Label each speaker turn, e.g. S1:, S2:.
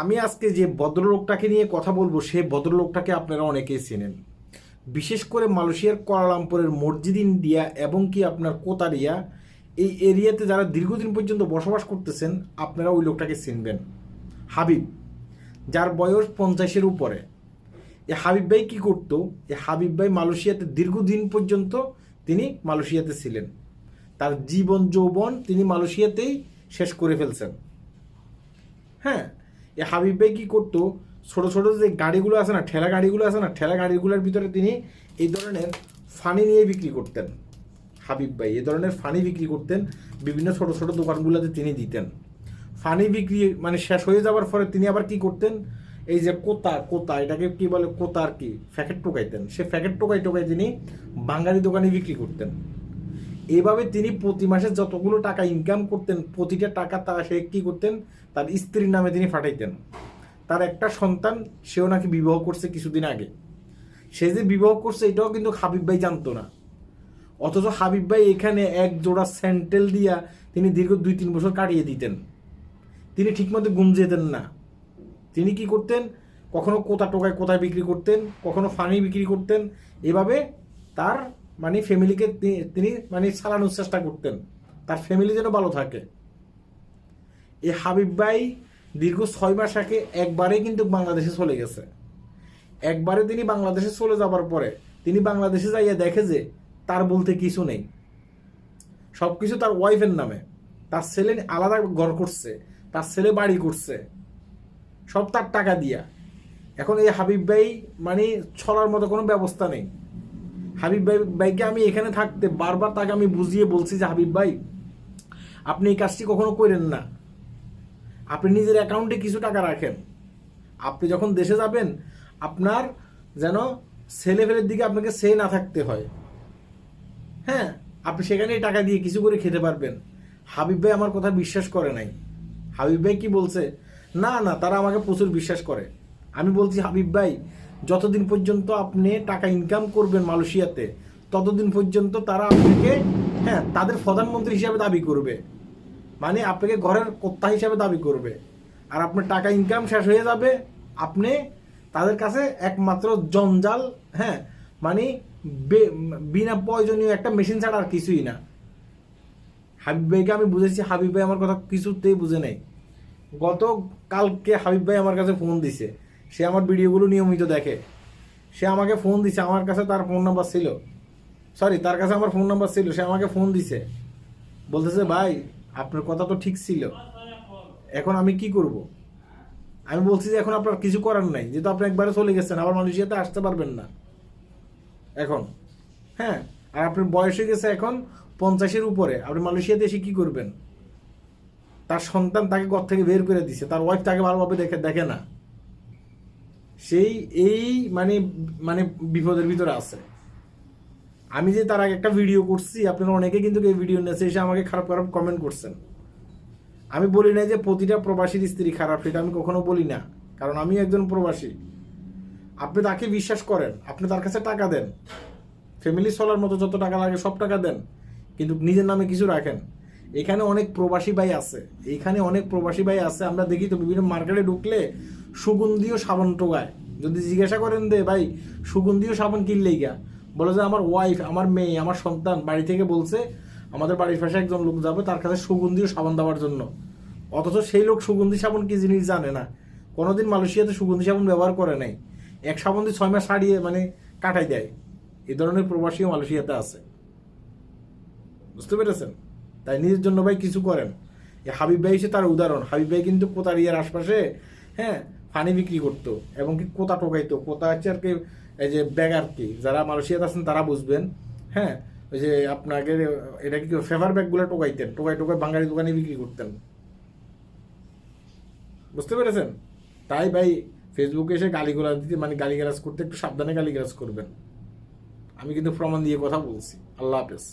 S1: আমি আজকে যে ভদ্রলোকটাকে নিয়ে কথা বলব, সে ভদ্রলোকটাকে আপনারা অনেকেই চেনেন। বিশেষ করে মালয়েশিয়ার কোয়ালালামপুরের মসজিদ ইন্ডিয়া এবং কি আপনার কোতারিয়া, এই এরিয়াতে যারা দীর্ঘদিন পর্যন্ত বসবাস করতেছেন, আপনারা ওই লোকটাকে চিনবেন। হাবিব, যার বয়স পঞ্চাশের উপরে। এ হাবিব ভাই কী করতো? এ হাবিব ভাই মালয়েশিয়াতে দীর্ঘদিন পর্যন্ত তিনি মালয়েশিয়াতে ছিলেন। তার জীবন, যৌবন তিনি মালয়েশিয়াতেই শেষ করে ফেলছেন। হ্যাঁ এ হাবিব ভাই কী করতো? ছোটো ছোটো যে গাড়িগুলো আছে না, ঠেলা গাড়িগুলো আছে না, ঠেলা গাড়িগুলোর ভিতরে তিনি এই ধরনের ফানি নিয়ে বিক্রি করতেন। হাবিব ভাই এই ধরনের ফানি বিক্রি করতেন। বিভিন্ন ছোট ছোট দোকানগুলোতে তিনি দিতেন। ফানি বিক্রি মানে শেষ হয়ে যাওয়ার পরে তিনি আবার কি করতেন? এই যে কোতা কোতা, এটাকে কি বলে, কোতার কি, প্যাকেট টোকাইতেন। সে প্যাকেট টোকাই টোকাই তিনি বাঙালি দোকানে বিক্রি করতেন। এইভাবে তিনি প্রতি মাসে যতগুলো টাকা ইনকাম করতেন, প্রতিটা টাকা তা সে কি করতেন? তার স্ত্রীর নামে তিনি ফাটাইতেন তার একটা সন্তান, সেও নাকি বিবাহ করছে কিছুদিন আগে। সে যে বিবাহ করছে, এটাও কিন্তু হাবিব ভাই জানতো না। অথচ হাবিব ভাই এখানে এক জোড়া স্যান্ডেল দিয়া তিনি দীর্ঘ দুই তিন বছর কাটিয়ে দিতেন। তিনি ঠিকমতো ঘুম যেতেন না। তিনি কি করতেন? কখনো কোথা টোকায় কোথায় বিক্রি করতেন, কখনো ফানি বিক্রি করতেন। এভাবে তার মানে ফ্যামিলিকে তিনি মানে চালানোর চেষ্টা করতেন। তার ফ্যামিলি যেন ভালো থাকে। এই হাবিব ভাই দীর্ঘ ছয় মাস আগে একবারে কিন্তু বাংলাদেশে চলে গেছে। একবারে তিনি বাংলাদেশে চলে যাবার পরে তিনি বাংলাদেশে যাইয়া দেখে যে তার বলতে কিছু নেই। সব কিছু তার ওয়াইফের নামে। তার ছেলে আলাদা ঘর করছে, তার ছেলে বাড়ি করছে। সব তার টাকা দিয়া। এখন এই হাবিব ভাই মানে ছড়ার মতো কোনো ব্যবস্থা নেই। হাবিব ভাই, ভাইকে আমি এখানে থাকতে বারবার তাকে আমি বুঝিয়ে বলছি যে, হাবিব ভাই, আপনি এই কাজটি কখনো করেন না। আপনি নিজের অ্যাকাউন্টে কিছু টাকা রাখেন। আপনি যখন দেশে যাবেন, আপনার যেন ছেলে ফেলের দিকে আপনাকে সে না থাকতে হয়। হ্যাঁ আপনি সেখানেই টাকা দিয়ে কিছু করে খেতে পারবেন। হাবিব ভাই আমার কথা বিশ্বাস করে নাই। হাবিব ভাই কি বলছে? না না, তারা আমাকে প্রচুর বিশ্বাস করে। আমি বলছি, হাবিব ভাই যতদিন পর্যন্ত আপনি টাকা ইনকাম করবেন মালয়েশিয়াতে, ততদিন পর্যন্ত তারা আপনাকে হ্যাঁ তাদের প্রধানমন্ত্রী হিসাবে দাবি করবে। মানে আপনাকে ঘরের কর্তা হিসাবে দাবি করবে। আর আপনার টাকা ইনকাম শেষ হয়ে যাবে, আপনি তাদের কাছে একমাত্র জঞ্জাল হ্যাঁ মানে বিনা প্রয়োজনীয় একটা মেশিন ছাড়া আর কিছুই না। হাবিব ভাইকে আমি বুঝেছি, হাবিব ভাই আমার কথা কিছুতেই বুঝে নেই। গত কালকে হাবিব ভাই আমার কাছে ফোন দিছে। সে আমার ভিডিওগুলো নিয়মিত দেখে। সে আমাকে ফোন দিছে, আমার কাছে তার ফোন নাম্বার ছিল। সরি তার কাছে আমার ফোন নাম্বার ছিল, সে আমাকে ফোন দিছে। বলতেছে, ভাই, আপনার কথা তো ঠিক ছিল। এখন আমি কি করব? আমি বলছি যে, এখন আপনার কিছু করার নাই। যেহেতু আপনি একবারে চলে গেছেন, আবার মালয়েশিয়াতে আসতে পারবেন না। এখন হ্যাঁ আর আপনার বয়স হয়ে গেছে এখন পঞ্চাশের উপরে। আপনি মালয়েশিয়াতে এসে কি করবেন? তার সন্তান তাকে ঘর থেকে বের করে দিছে। তার ওয়াইফ তাকে ভালোভাবে দেখে দেখে না। সেই এই মানে মানে বিপদের ভিতরে আছে। আমি যে তার আগে একটা ভিডিও করছি, আপনারা অনেকে কিন্তু এই ভিডিও নিয়েছে এসে আমাকে খারাপ খারাপ কমেন্ট করছেন। আমি বলি না যে প্রতিটা প্রবাসীর স্ত্রী খারাপ, সেটা আমি কখনো বলি না। কারণ আমি একজন প্রবাসী। আপনি তাকে বিশ্বাস করেন, আপনি তার কাছে টাকা দেন। ফ্যামিলি চলার মতো যত টাকা লাগে সব টাকা দেন, কিন্তু নিজের নামে কিছু রাখেন। এখানে অনেক প্রবাসী ভাই আছে, এখানে অনেক প্রবাসী ভাই আছে। আমরা দেখি তো বিভিন্ন মার্কেটে ঢুকলে সুগন্ধীয় সাবান টোগায় যদি জিজ্ঞাসা করেন দে, ভাই সুগন্ধীয় সাবান কিনলেই গা বলে যে, আমার ওয়াইফ আমার মেয়ে, আমার সন্তান, বাড়ি থেকে বলছে, আমাদের বাড়ির পাশে একজন লোক যাবে, তার কাছে সুগন্ধীয় সাবান দেওয়ার জন্য। অথচ সেই লোক সুগন্ধি সাবান কি জিনিস জানে না? কোনোদিন মালয়েশিয়াতে সুগন্ধি সাবান ব্যবহার করে নাই। এক সাবান দিয়ে ছয় মাস সারিয়ে মানে কাটাই দেয়। এই ধরনের প্রবাসীও মালয়েশিয়াতে আছে। বুঝতে পেরেছেন? তাই নিজের জন্য ভাই কিছু করেন। হাবিব ভাই হচ্ছে তার উদাহরণ। হাবিব ভাই কিন্তু কোতারিয়ার আশপাশে হ্যাঁ ফানি বিক্রি করতো এবং কি কোতা টোকাইতো কোতা হচ্ছে আর কি, এই যে ব্যাগ আর কি, যারা মালয়েশিয়াতে আছেন তারা বুঝবেন হ্যাঁ? ওই যে আপনাকে এটা কি ফেভার ব্যাগগুলো টোকাইতেন টোকাই টোকাই বাঙালি দোকানে বিক্রি করতেন। বুঝতে পেরেছেন? তাই ভাই ফেসবুকে এসে গালিগুলা দিতে মানে গালিগালাজ করতে একটু সাবধানে গালিগালাজ করবেন। আমি কিন্তু প্রমাণ দিয়ে কথা বলছি। আল্লাহ হাফেজ।